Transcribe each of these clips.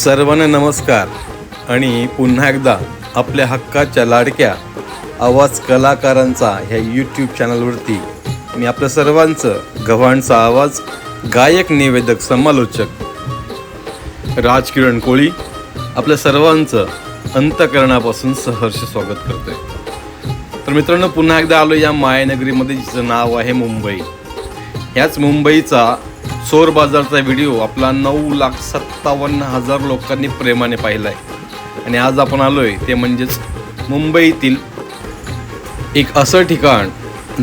सर्वांना नमस्कार. आणि पुन्हा एकदा आपल्या हक्काच्या लाडक्या आवाज कलाकारांचा ह्या यूट्यूब चॅनलवरती मी आपल्या सर्वांचं गव्हाणचा आवाज गायक निवेदक समालोचक राजकिरण कोळी आपल्या सर्वांचं अंतकरणापासून सहर्ष स्वागत करतोय. तर मित्रांनो पुन्हा एकदा आलो या मायानगरीमध्ये जिचं नाव आहे मुंबई. ह्याच मुंबईचा चोर बाजारचा व्हिडिओ. आपला नऊ लाख सत्तावन्न हजार लोकांनी प्रेमाने पाहिला आहे आणि आज आपण आलोय ते म्हणजेच मुंबईतील एक असं ठिकाण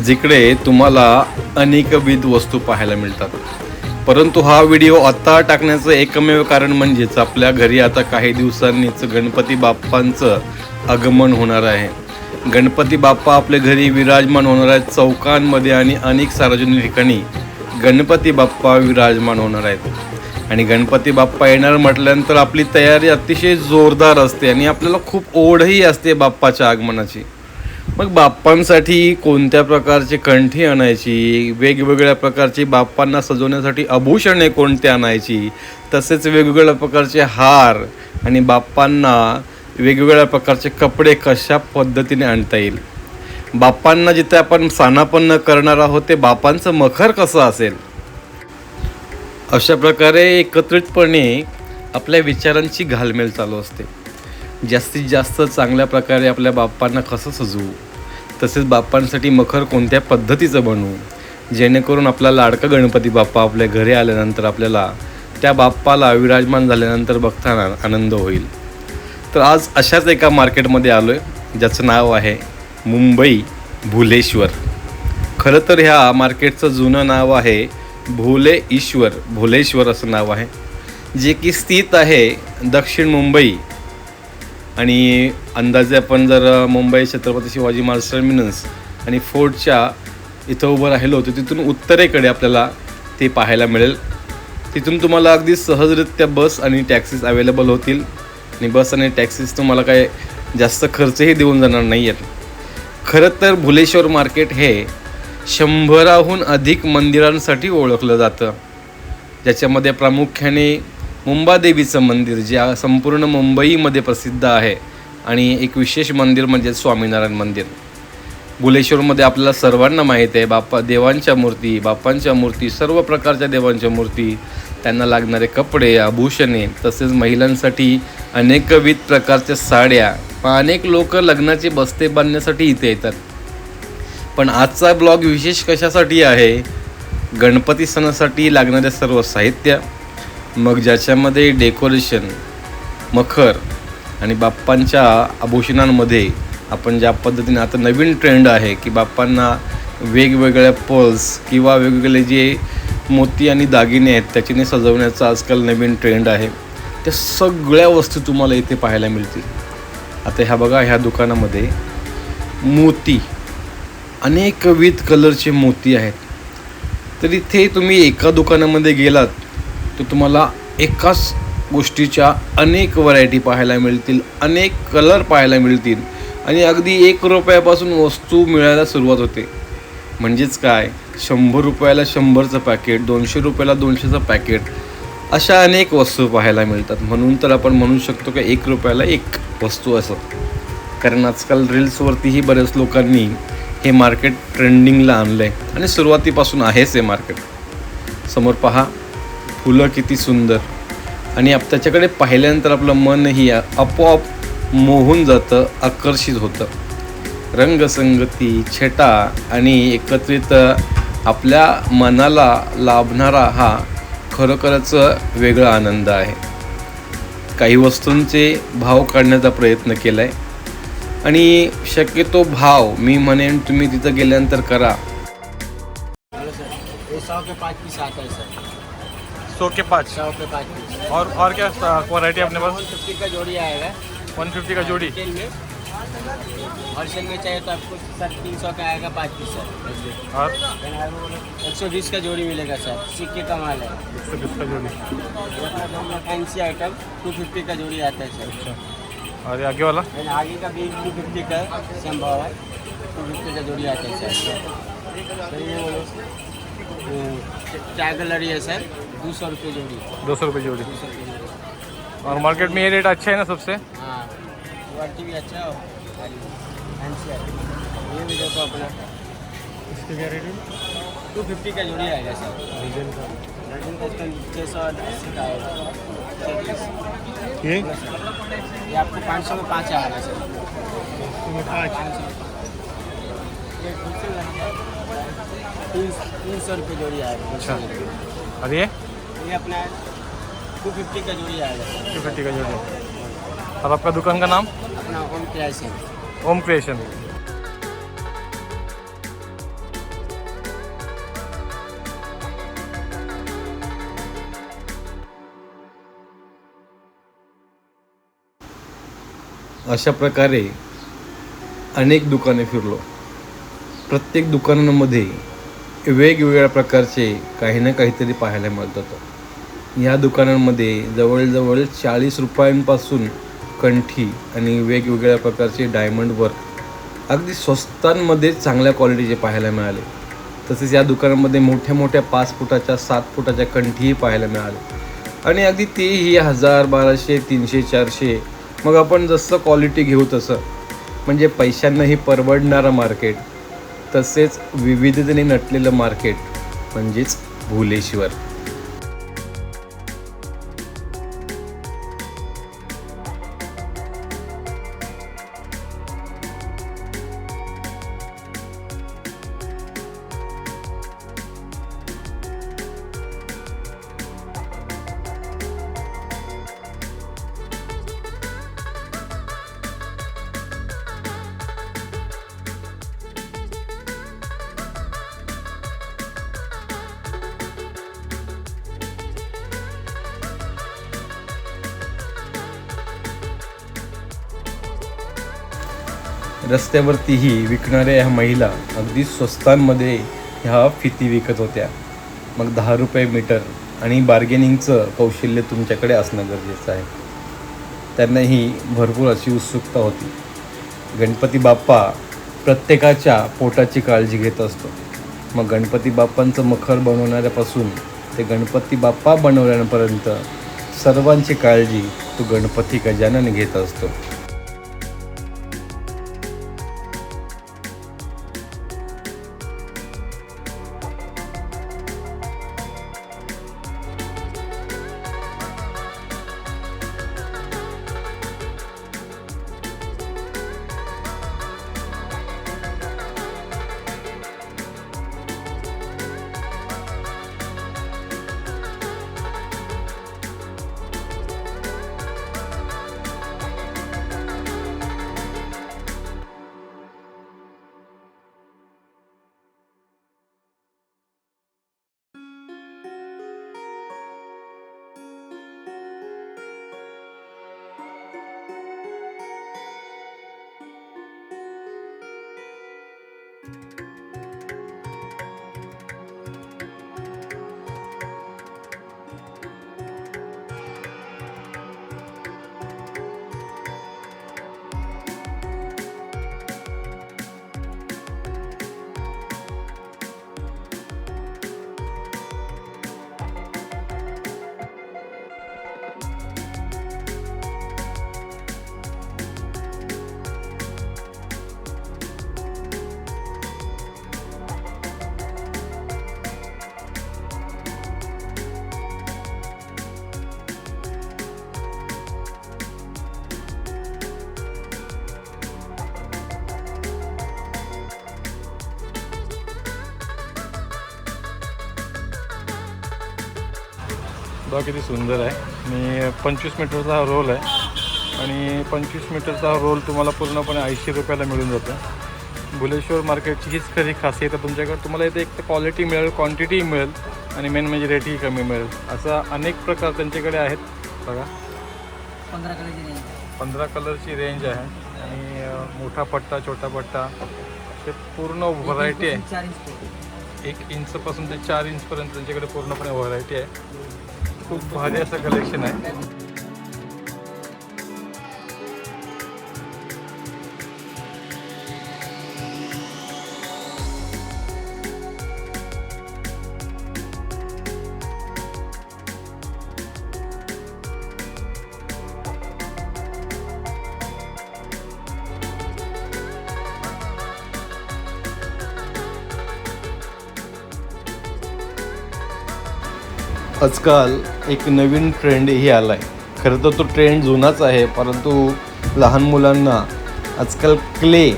जिकडे तुम्हाला अनेकविध वस्तू पाहायला मिळतात. परंतु हा व्हिडिओ आत्ता टाकण्याचं एकमेव कारण म्हणजेच आपल्या घरी आता काही दिवसांनीच गणपती बाप्पांचं आगमन होणार आहे. गणपती बाप्पा आपल्या घरी विराजमान होणार आहेत चौकांमध्ये आणि अनेक सार्वजनिक ठिकाणी. गणपती बाप्पा विराजमान होणार आहेत. आणि गणपती बाप्पा येणार म्हटल्यानंतर आपली तयारी अतिशय जोरदार असते आणि आपल्याला खूप ओढही असते बाप्पाच्या आगमनाची. मग बाप्पांसाठी कोणत्या प्रकारची कंठी आणायची वेगवेगळ्या प्रकारची बाप्पांना सजवण्यासाठी आभूषणे कोणती आणायची तसेच वेगवेगळ्या प्रकारचे हार आणि बाप्पांना वेगवेगळ्या प्रकारचे कपडे कशा पद्धतीने आणता येईल? बाप्पांना जिथे आपण सानापन्न करणार आहोत ते बापांचं मखर कसं असेल? अशा प्रकारे एकत्रितपणे आपल्या विचारांची घालमेल चालू असते. जास्तीत जास्त चांगल्या प्रकारे आपल्या बाप्पांना कसं सजवू? तसेच बाप्पांसाठी मखर कोणत्या पद्धतीचं बनवू? जेणेकरून आपला लाडका गणपती बाप्पा आपल्या घरी आल्यानंतर आपल्याला त्या बाप्पाला विराजमान झाल्यानंतर बघताना आनंद होईल. तर आज अशाच एका मार्केटमध्ये आलो आहे ज्याचं नाव आहे मुंबई भुलेश्वर. खरं तर ह्या मार्केटचं जुनं नाव आहे भोले ईश्वर भोलेश्वर असं नाव आहे. जे की स्थित आहे दक्षिण मुंबई. आणि अंदाजे आपण जर मुंबई छत्रपती शिवाजी महाराज टर्मिनस आणि फोर्टच्या इथं उभं राहिलो तर तिथून उत्तरेकडे आपल्याला ते पाहायला मिळेल. तिथून तुम्हाला अगदी सहजरित्या बस आणि टॅक्सीज अवेलेबल होतील. आणि बस आणि टॅक्सीज तुम्हाला काय जास्त खर्चही देऊन जाणार नाही आहेत खरं तर भुलेश्वर मार्केट हे शंभराहून अधिक मंदिरांसाठी ओळखलं जातं. ज्याच्यामध्ये प्रामुख्याने मुंबादेवीचं मंदिर जे संपूर्ण मुंबईमध्ये प्रसिद्ध आहे आणि एक विशेष मंदिर म्हणजे स्वामीनारायण मंदिर. बुलेश्वरमध्ये आपल्याला सर्वांना माहीत आहे बाप्पा देवांच्या मूर्ती बाप्पांच्या मूर्ती सर्व प्रकारच्या देवांच्या मूर्ती त्यांना लागणारे कपडे आभूषणे तसेच महिलांसाठी अनेकविध प्रकारच्या साड्या अनेक लोक लग्नाचे बस्ते बांधण्यासाठी इथे येतात. पण आजचा ब्लॉग विशेष कशासाठी आहे? गणपती सणासाठी लागणारे सर्व साहित्य मग ज्याच्यामध्ये डेकोरेशन मखर आणि बाप्पांच्या आभूषणांमध्ये आपण ज्या पद्धतीने आता नवीन ट्रेंड आहे की बाप्पांना वेगवेगळ्या पर्ल्स किंवा वेगवेगळे जे मोती आणि दागिने आहेत त्याच्याने सजवण्याचा आजकाल नवीन ट्रेंड आहे. त्या सगळ्या वस्तू तुम्हाला इथे पाहायला मिळतील. आता ह्या बघा ह्या दुकानामध्ये मोती अनेकविध कलरचे मोती आहेत. तर इथे तुम्ही एका दुकानामध्ये गेलात तर तुम्हाला एकाच गोष्टीच्या अनेक व्हरायटी पाहायला मिळतील अनेक कलर पाहायला मिळतील आणि अगदी एक रुपयापासून वस्तू मिळायला सुरुवात होते. म्हणजेच काय? शंभर रुपयाला शंभरचं पॅकेट दोनशे रुपयाला दोनशेचं पॅकेट अशा अनेक वस्तू पाहायला मिळतात. म्हणून तर आपण म्हणू शकतो की एक रुपयाला एक वस्तू असत कारण आजकाल रील्सवरतीही बऱ्याच लोकांनी हे मार्केट ट्रेंडिंगला आणलं आहे आणि सुरुवातीपासून आहेच हे मार्केट. समोर पहा फुलं किती सुंदर. आणि आप त्याच्याकडे पाहिल्यानंतर आपलं मनही आपोआप मोहून जातं आकर्षित होतं. रंगसंगती छटा आणि एकत्रित आपल्या मनाला लाभणारा हा खरोखरच वेगळा आनंद आहे. काही वस्तूंचे भाव काढण्याचा प्रयत्न केला आहे आणि शक्यतो भाव मी म्हणेन तुम्ही तिथं गेल्यानंतर करा. सौ के पाँच पीस आता है सर. सौ के पाँच? सौ के पाँच पीस. और और क्या क्वालिटी अपने पास? वन फिफ्टी का जोड़ी आएगा वन फिफ्टी का जोड़ी? होलसेल में चाहिए तो आपको सर तीन सौ का आएगा पाँच पीस सर। और एक सौ बीस का जोड़ी मिलेगा सर। सिक्के का माल है। एक सौ बीस का जोड़ी। फैंसी आइटम टू फिफ्टी का जोड़ी आता है सर। अच्छा। और आगे वाला? आगे का भी टू फिफ्टी का सेम भाव है। टू फिफ्टी का जोड़ी आता है सर। सर चाय कलर है सर। दो सौ रुपये जोड़ी। दो सौ रुपये जोड़ी। और मार्केट में ये रेट अच्छा है ना सबसे? हाँ। क्वालिटी भी अच्छा हो है ये भी देखो अपना इसकी क्या रेट टू फिफ्टी का जोड़ी आएगा सर डजन का इसका छः सौ अस्सी का आएगा। ये? ये आपको पाँच सौ में पाँच आएगा सर पाँच सौ ये तीन तीन सौ रुपये जोड़ी आएगा अच्छा। और ये? ये अपना टू फिफ्टी का जोड़ी आएगा सर टू फिफ्टी का जोड़ी और आपका दुकान का नाम? अपना होम प्राइस है होम क्रिएशन. अशा प्रकारे अनेक दुकाने फिरलो. प्रत्येक दुकानांमध्ये वेगवेगळ्या प्रकारचे काही ना काहीतरी पाहायला मिळतात. या दुकानांमध्ये जवळजवळ चाळीस रुपयांपासून कंठी आणि वेगवेगळ्या प्रकारचे डायमंड वर्क अगदी स्वस्तांमध्ये चांगल्या क्वालिटीचे पाहायला मिळाले. तसेच या दुकानामध्ये मोठ्या मोठ्या पाच फुटाच्या सात फुटाच्या कंठीही पाहायला मिळाल्या आणि अगदी तेही हजार बाराशे तीनशे चारशे. मग आपण जसं क्वालिटी घेऊ तसं. म्हणजे पैशांनाही परवडणारं मार्केट तसेच विविधतेने नटलेलं मार्केट म्हणजेच भुलेश्वर. रस्त्यावरतीही विकणाऱ्या ह्या महिला अगदी स्वस्तांमध्ये ह्या फिती विकत होत्या. मग दहा रुपये मीटर आणि बार्गेनिंगचं कौशल्य तुमच्याकडे असणं गरजेचं आहे. त्यांनाही भरपूर अशी उत्सुकता होती. गणपती बाप्पा प्रत्येकाच्या पोटाची काळजी घेत असतो. मग गणपती बाप्पांचं मखर बनवणाऱ्यापासून ते गणपती बाप्पा बनवल्यापर्यंत सर्वांची काळजी तो गणपती गजानन घेत असतो. बघा किती सुंदर आहे. आणि पंचवीस मीटरचा हा रोल आहे. आणि पंचवीस मीटरचा हा रोल तुम्हाला पूर्णपणे ऐंशी रुपयाला मिळून जातो. भुलेश्वर मार्केटची हीच खरी खासियत आहे तुमच्याकडे. तुम्हाला इथे एक तर क्वालिटी मिळेल क्वांटिटी मिळेल आणि मेन म्हणजे रेटही कमी मिळेल. असा अनेक प्रकार त्यांच्याकडे आहेत. बघा. पंधरा कलरची रेंज पंधरा कलरची रेंज आहे. आणि मोठा पट्टा छोटा पट्टा. ते पूर्ण व्हरायटी आहे. एक इंचपासून ते चार इंचपर्यंत त्यांच्याकडे पूर्णपणे व्हरायटी आहे. खूप भारी असं कलेक्शन आहे. आजकाल एक नवीन ट्रेंडही आला आहे खरं तर तो ट्रेंड जुनाच आहे परंतु लहान मुलांना आजकाल क्ले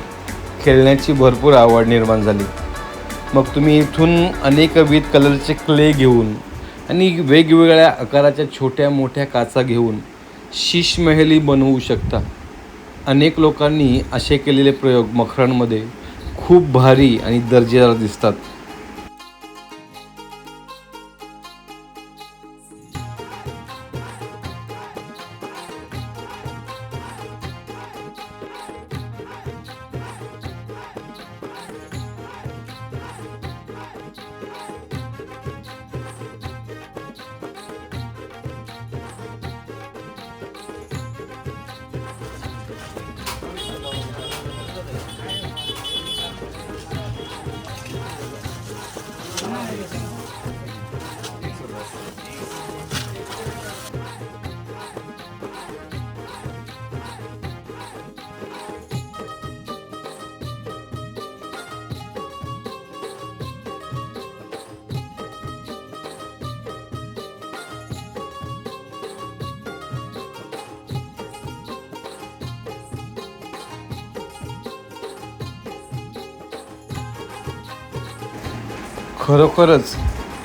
खेळण्याची भरपूर आवड निर्माण झाली. मग तुम्ही इथून अनेकविध कलरचे क्ले घेऊन आणि वेगवेगळ्या आकाराच्या छोट्या मोठ्या काचा घेऊन शीशमहली बनवू शकता. अनेक लोकांनी असे केलेले प्रयोग मखरांमध्ये खूप भारी आणि दर्जेदार दिसतात. खरोखरच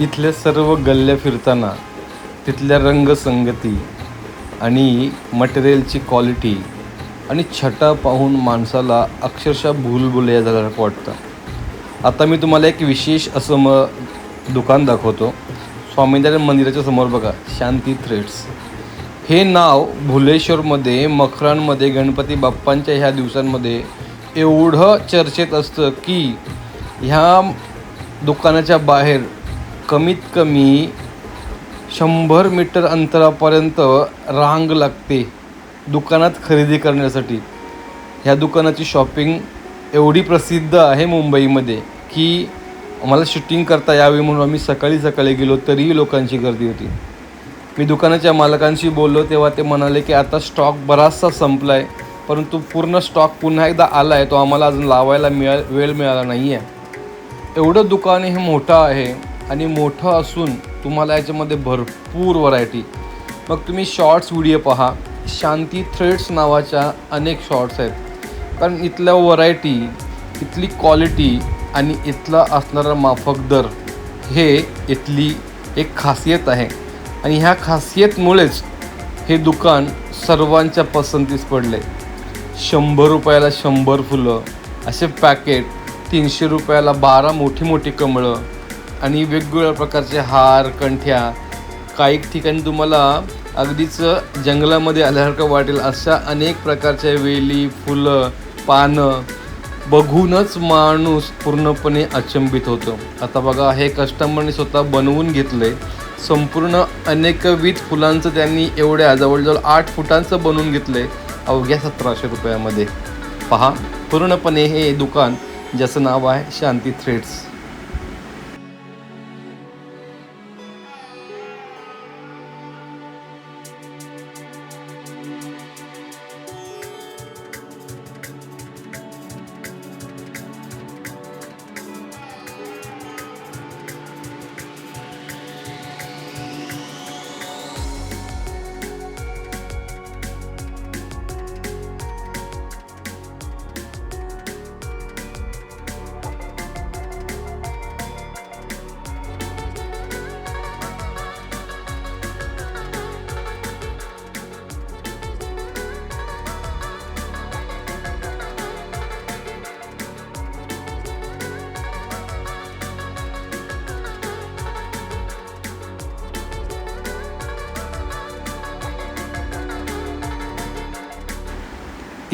इथल्या सर्व गल्ल्या फिरताना तिथल्या रंगसंगती आणि मटेरियलची क्वालिटी आणि छटा पाहून माणसाला अक्षरशः भूलभुलया झाल्यासारखं वाटतं. आता मी तुम्हाला एक विशेष असं म दुकान दाखवतो. स्वामीनारायण मंदिराच्या समोर बघा शांती थ्रेड्स हे नाव भुलेश्वरमध्ये मखरांमध्ये गणपती बाप्पांच्या ह्या दिवसांमध्ये एवढं चर्चेत असतं की ह्या दुकानाच्या बाहेर कमीत कमी शंभर मीटर अंतरापर्यंत रांग लागते दुकानात खरेदी करण्यासाठी. ह्या दुकानाची शॉपिंग एवढी प्रसिद्ध आहे मुंबईमध्ये की आम्हाला शूटिंग करता यावी म्हणून आम्ही सकाळी सकाळी गेलो तरीही लोकांची गर्दी होती. मी दुकानाच्या मालकांशी बोललो तेव्हा ते म्हणाले की आता स्टॉक बराचसा संपला आहे परंतु पूर्ण स्टॉक पुन्हा एकदा आला आहे तो आम्हाला अजून लावायला मिळा वेळ मिळाला नाही आहे एवढं दुकान हे मोठं आहे आणि मोठं असून तुम्हाला याच्यामध्ये भरपूर व्हरायटी मग तुम्ही शॉर्ट्स व्हिडिओ पहा. शांती थ्रेड्स नावाच्या अनेक शॉर्ट्स आहेत. कारण इथल्या व्हरायटी इथली क्वालिटी आणि इथला असणारा माफक दर हे इथली एक खासियत आहे. आणि ह्या खासियतमुळेच हे दुकान सर्वांच्या पसंतीस पडले. शंभर रुपयाला शंभर फुलं असे पॅकेट तीनशे रुपयाला बारा मोठी मोठी कमळं आणि वेगवेगळ्या प्रकारचे हार कंठ्या काही ठिकाणी तुम्हाला अगदीच जंगलामध्ये आल्यासारखं वाटेल अशा अनेक प्रकारच्या वेली फुलं पानं बघूनच माणूस पूर्णपणे अचंबित होतो. आता बघा हे कस्टमरने स्वतः बनवून घेतलंय. संपूर्ण अनेकविध फुलांचं त्यांनी एवढ्या जवळजवळ आठ फुटांचं बनवून घेतलंय. अवघ्या सतराशे रुपयामध्ये. पहा पूर्णपणे हे दुकान ज्याचं नाव आहे शांती थ्रेड्स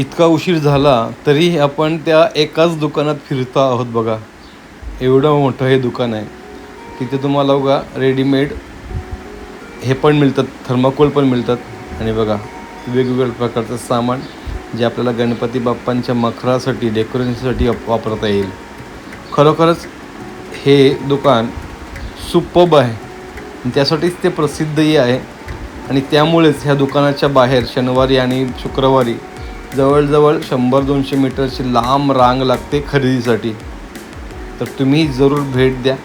इतका उशीर झाला तरी आपण त्या एकाच दुकानात फिरतो आहोत बघा. एवढं मोठं हे दुकान आहे. तिथे तुम्हाला बघा रेडीमेड हे पण मिळतात थर्माकोल पण मिळतात. आणि बघा वेगवेगळ्या प्रकारचं सामान जे आपल्याला गणपती बाप्पांच्या मखरासाठी डेकोरेशनसाठी वापरता येईल. खरोखरच हे दुकान सुपब आहे. त्यासाठीच ते प्रसिद्धही आहे. आणि त्यामुळेच ह्या दुकानाच्या बाहेर शनिवारी आणि शुक्रवारी जवळजवळ शंभर दोनशे मीटरची लांब रांग लागते खरेदीसाठी. तर तुम्ही जरूर भेट द्या.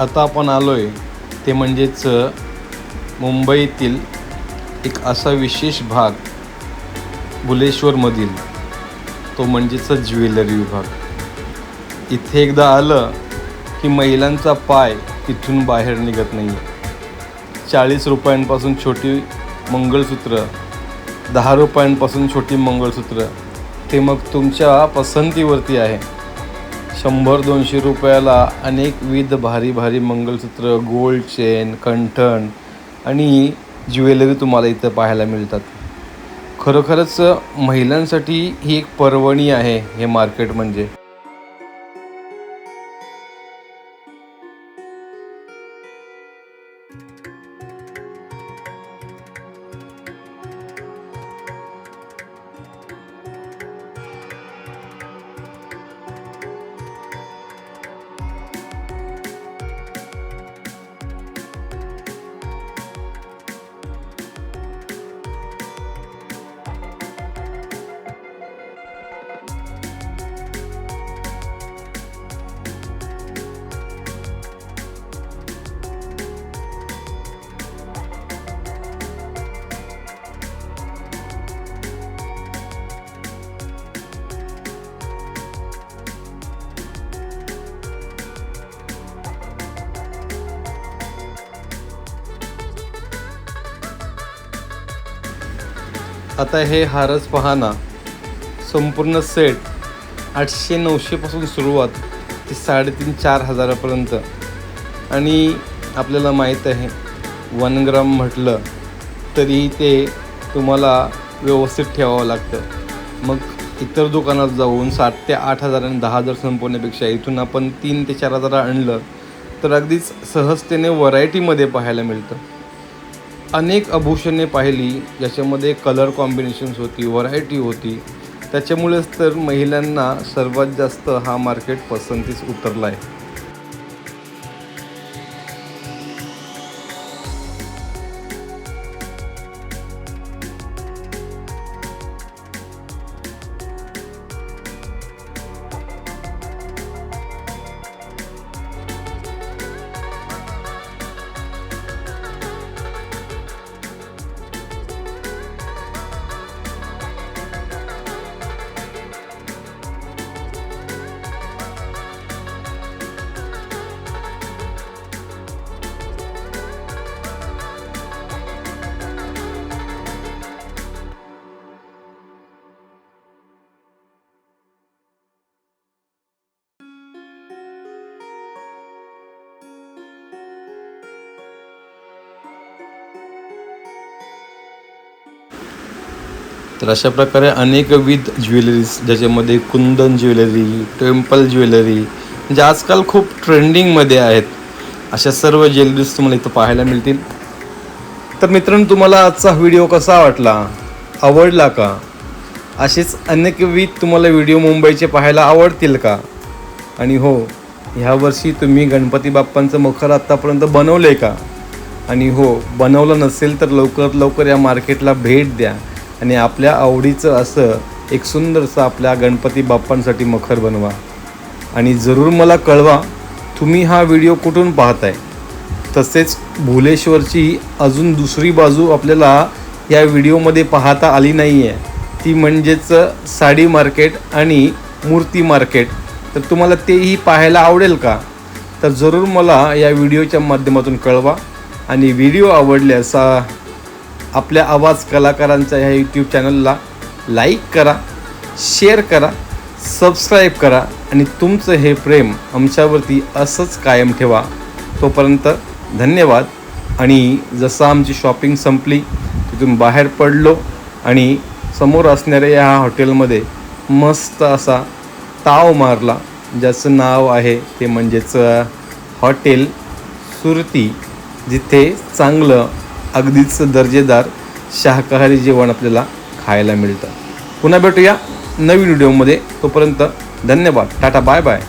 आता आपण आलो आहे ते म्हणजेच मुंबईतील एक असा विशेष भाग बुलेश्वरमधील तो म्हणजेच ज्वेलरी विभाग. इथे एकदा आलं की महिलांचा पाय तिथून बाहेर निघत नाही चाळीस रुपयांपासून छोटी मंगळसूत्र दहा रुपयांपासून छोटी मंगळसूत्र ते मग तुमच्या पसंतीवरती आहे. शंभर दोनशे रुपयाला अनेक विध भारी भारी मंगळसूत्र गोल्ड चेन कंठण आणि ज्वेलरी तुम्हाला इथं पाहायला मिळतात. खरोखरच महिलांसाठी ही एक पर्वणी आहे हे मार्केट म्हणजे. आता हे हारच पहा ना. संपूर्ण सेट आठशे नऊशेपासून सुरुवात ते साडेतीन चार हजारापर्यंत. आणि आपल्याला माहीत आहे वन ग्राम म्हटलं तरी ते तुम्हाला व्यवस्थित ठेवावं लागतं. मग इतर दुकानात जाऊन सात ते आठ हजार आणि दहा हजार संपवण्यापेक्षा इथून आपण तीन ते चार हजार आणलं तर अगदीच सहजतेने व्हरायटीमध्ये पाहायला मिळतं. अनेक आभूषणे पाहिली ज्याच्यामध्ये कलर कॉम्बिनेशन्स होती व्हरायटी होती. त्याच्यामुळेच तर महिलांना सर्वात जास्त हा मार्केट पसंतीस उतरला आहे तर अशा प्रकारे अनेकविध ज्वेलरीज ज्याच्यामध्ये कुंदन ज्वेलरी टेम्पल ज्वेलरी म्हणजे आजकाल खूप ट्रेंडिंगमध्ये आहेत. अशा सर्व ज्वेलरीज तुम्हाला इथं पाहायला मिळतील. तर मित्रांनो तुम्हाला आजचा व्हिडिओ कसा वाटला? आवडला का? असेच अनेकविध तुम्हाला व्हिडिओ मुंबईचे पाहायला आवडतील का? आणि हो ह्या वर्षी तुम्ही गणपती बाप्पांचं मखर आत्तापर्यंत बनवलं आहे का? आणि हो बनवलं नसेल तर लवकरात लवकर या मार्केटला भेट द्या. आणि आपल्या आवडीचं असं एक सुंदरसं आपल्या गणपती बाप्पांसाठी मखर बनवा. आणि जरूर मला कळवा तुम्ही हा व्हिडिओ कुठून पाहताय. तसेच भुलेश्वरची अजून दुसरी बाजू आपल्याला या व्हिडिओमध्ये पाहता आली नाही आहे ती म्हणजेच साडी मार्केट आणि मूर्ती मार्केट. तर तुम्हाला तेही पाहायला आवडेल का? तर जरूर मला या व्हिडिओच्या माध्यमातून कळवा. आणि व्हिडिओ आवडल्यास आपल्या आवाज कलाकारांच्या ह्या यूट्यूब चॅनलला लाईक करा शेअर करा सबस्क्राईब करा आणि तुमचं हे प्रेम आमच्यावरती असंच कायम ठेवा. तोपर्यंत धन्यवाद. आणि जसं आमची शॉपिंग संपली तिथून बाहेर पडलो आणि समोर असणाऱ्या या हॉटेलमध्ये मस्त असा ताव मारला ज्याचं नाव आहे ते म्हणजेच हॉटेल सुरती जिथे चांगलं अगदीच दर्जेदार शाकाहारी जेवण आपल्याला खायला मिळतं. पुन्हा भेटूया नवीन व्हिडिओमध्ये. तोपर्यंत धन्यवाद. Tata bye bye.